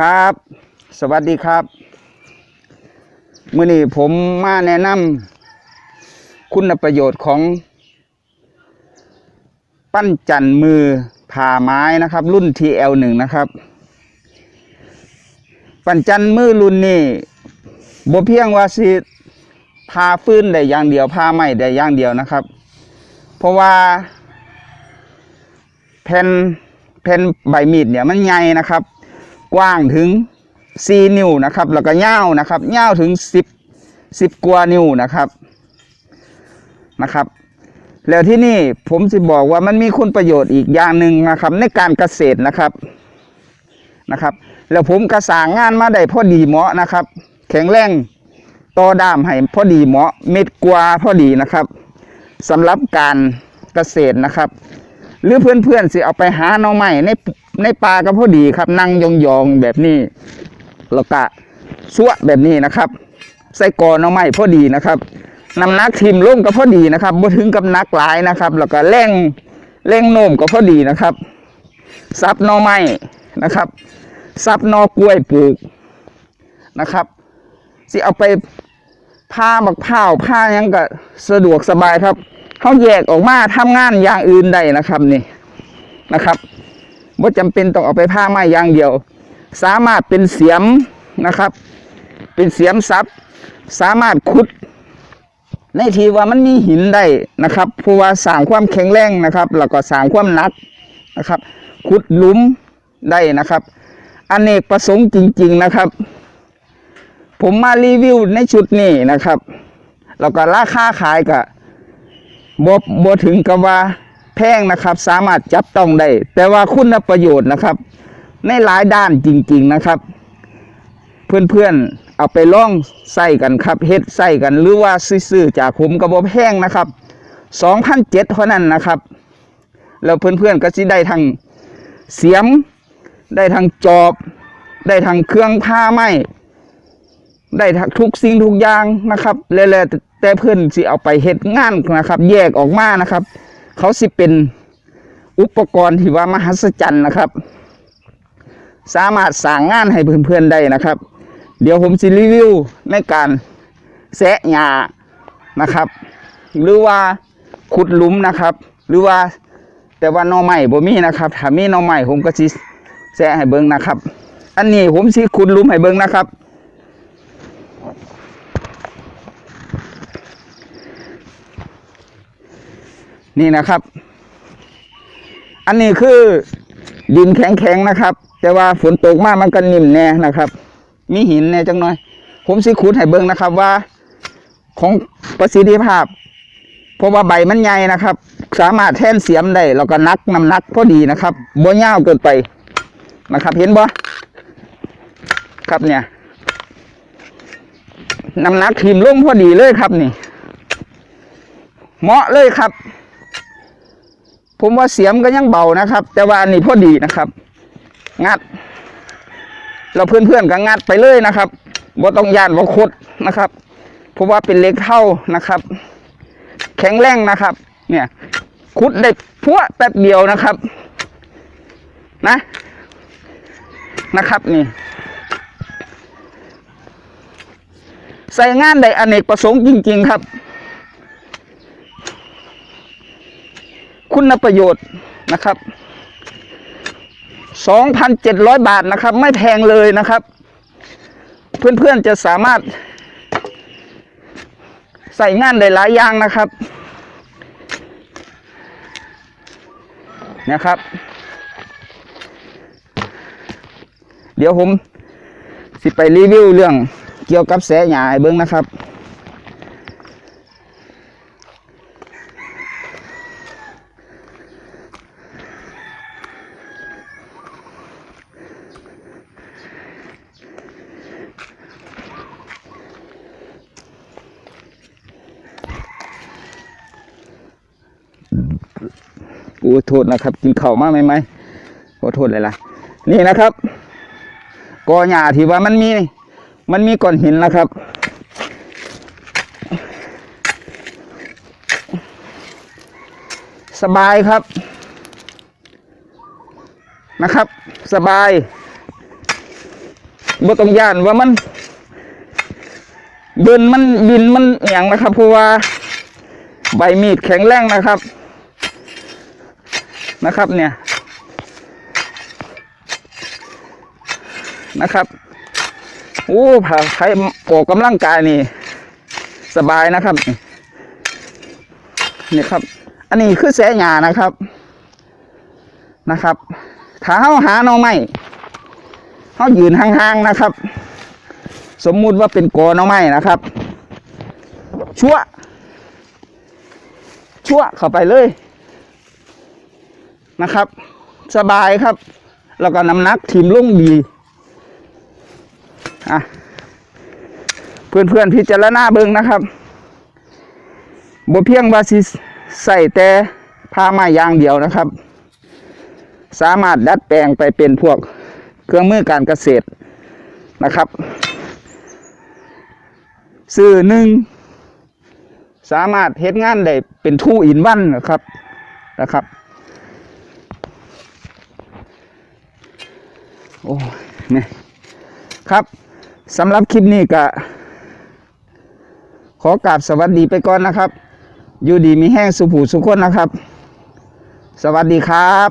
ครับ สวัสดีครับมื่อนี้ผมมาแนะนำคุณประโยชน์ของ ปั้นจันมือผ่าไม้นะครับ รุ่น TL1 นะครับ ปั้นจันมือรุ่นนี้บ่เพียงว่าสิพาฟื้นได้อย่างเดียวพาไม่ได้อย่างเดียวนะครับ เพราะว่าแผ่นแผ่นใบมีดเนี่ยมันใหญ่นะครับ กว้างถึง 4 นิ้วนะครับ แล้วก็ยาวนะครับยาวถึง 10 10 กว่านิ้วนะครับนะครับ แล้วที่นี่ผมจะบอกว่ามันมีคุณประโยชน์อีกอย่างหนึ่งนะครับ ในการเกษตรนะครับนะครับ แล้วผมกระสางงานมาได้พอดีเหมาะนะครับ แข็งแรงต่อด้ามให้พอดีเหมาะเม็ดกว่าพอดีนะครับสำหรับการเกษตรนะครับ หรือเพื่อนๆสิเอาไปหาหน่อไม้ใน ในป่าก็พอดีครับ นั่งยองๆแบบนี้แล้วก็สวแบบนี้นะครับ ใส่กอน่อไม้พอดีนะครับน้ำหนักทิมลงก็พอดีนะครับบ่ถึงกับนักหลายนะครับ แล้วก็แรงแรงโน้มก็พอดีนะครับซับนอไม้นะครับซับนอกล้วยปลูกนะครับสิเอาไปผ้าบักผ้าผ้ายังก็สะดวกสบายครับเขาแยกออกมาทำงานอย่างอื่นได้นะครับนี่นะครับ ว่าจำเป็นต้องเอาไปผ้าไม้อย่างเดียว สามารถเป็นเสียมนะครับ เป็นเสียมซับสามารถขุด ในทีว่ามันมีหินได้นะครับเพราะว่าสร้างความแข็งแรงนะครับ แล้วก็สร้างความหนักนะครับขุดหลุมได้นะครับอเนกประสงค์จริง ๆนะครับ ผมมารีวิวในชุดนี้นะครับ แล้วก็ราคาขายก็บบโบถึงกับว่า แพงนะครับ สามารถจับต้องได้ แต่ว่าคุณประโยชน์นะครับ ในหลายด้านจริง ๆนะครับ เพื่อนๆเอาไปล่องใส่กันครับเฮ็ดใส่กันหรือว่าซื้อจากผมกระบอกแพงนะครับ2,007เท่านั้นนะครับ แล้วเพื่อนๆก็สิได้ทั้งเสียม ได้ทั้งจอบ ได้ทั้งเครื่องผ้าไหมได้ทุกสิ่งทุกอย่างนะครับแล้วแต่เพื่อนสิเอาไปเฮ็ดงานนะครับ แยกออกมานะครับ เขาสิเป็นอุปกรณ์ที่ว่ามหัศจรรย์นะครับ สามารถสร้างงานให้เพื่อนๆได้นะครับ เดี๋ยวผมจะรีวิวในการแสะหญ้านะครับ หรือว่าขุดหลุมนะครับ หรือว่าแต่ว่าน่อไม้บ่มีนะครับถ้ามีน่อไม้ผมก็สิแสะให้เบิ่งนะครับ อันนี้ผมสิขุดหลุมให้เบิ่งนะครับ นี่นะครับ อันนี้คือดินแข็งๆนะครับ แต่ว่าฝนตกมากมันก็นิ่มแน่นะครับ มีหินแน่จังหน่อย ผมสิขุดให้เบิ่งนะครับว่า ของประสิทธิภาพ เพราะว่าใบมันใหญ่นะครับ สามารถแท่นเสียมได้แล้วก็นักน้ำหนักพอดีนะครับบ่ยาวเกินไปนะครับ เห็นบ่ครับเนี่ยน้ำหนักทิมลงพอดีเลยครับนี่ เหมาะเลยครับ ผมว่าเสียมก็ยังเบานะครับ แต่ว่าอันนี้พอดีนะครับ งัด เราเพื่อนๆก็งัดไปเลยนะครับบ่ต้องยานว่าคดนะครับ เพราะว่าเป็นเล็กเท่านะครับ แข็งแรงนะครับ เนี่ยขุดได้พัวแป๊บเดียวนะครับ นะนะครับนี่ใส่งานได้อเนกประสงค์จริง ๆ ครับ คุณประโยชน์นะครับ 2,700 บาทนะครับ ไม่แพงเลยนะครับ เพื่อนๆจะสามารถ ใส่งานได้หลายอย่างนะครับนะครับ เดี๋ยวผมสิไปรีวิวเรื่องเกี่ยวกับแสหยาให้เบิ้งนะครับ โอ้โทษนะครับ กินเข้ามากไหมไหมขอโทษเลยล่ะ นี่นะครับกอหญ้าที่ว่ามันมี มันมีก้อนหินนะครับ สบายครับนะครับ สบายบ่ต้องย่านว่ามันเบินมันบินมันอหย่างนะครับเพราะว่าใบมีดแข็งแรงนะครับ นะครับเนี่ย นะครับโอ้ผ่าใครออกกำลังกายนี่ สบายนะครับ นี่ครับ อันนี้คือแสหยานะครับนะครับ ถ้าเขาหาน่อไม้เขายืนห่างๆนะครับ สมมุติว่าเป็นกอน่อไม้นะครับ ชั่ว ชั่วเข้าไปเลย นะครับ สบายครับ แล้วก็น้ำหนักทีมลุ่งดีอะเพื่อนๆพิจารณาเบิ่งนะครับบ่เพียงว่าสิใส่แต่ผ้าไม้อย่างเดียวนะครับ สามารถดัดแปลงไปเป็นพวกเครื่องมือการเกษตรนะครับซื้อหนึ่งสามารถเฮ็ดงานได้เป็นทู่อินวันนะครับนะครับ อ้เนี่ยครับสำหรับคลิปนี้ก็ขอกราบสวัสดีไปก่อนนะครับ อยู่ดีมีแห้งสุผูสุขคนนะครับ สวัสดีครับ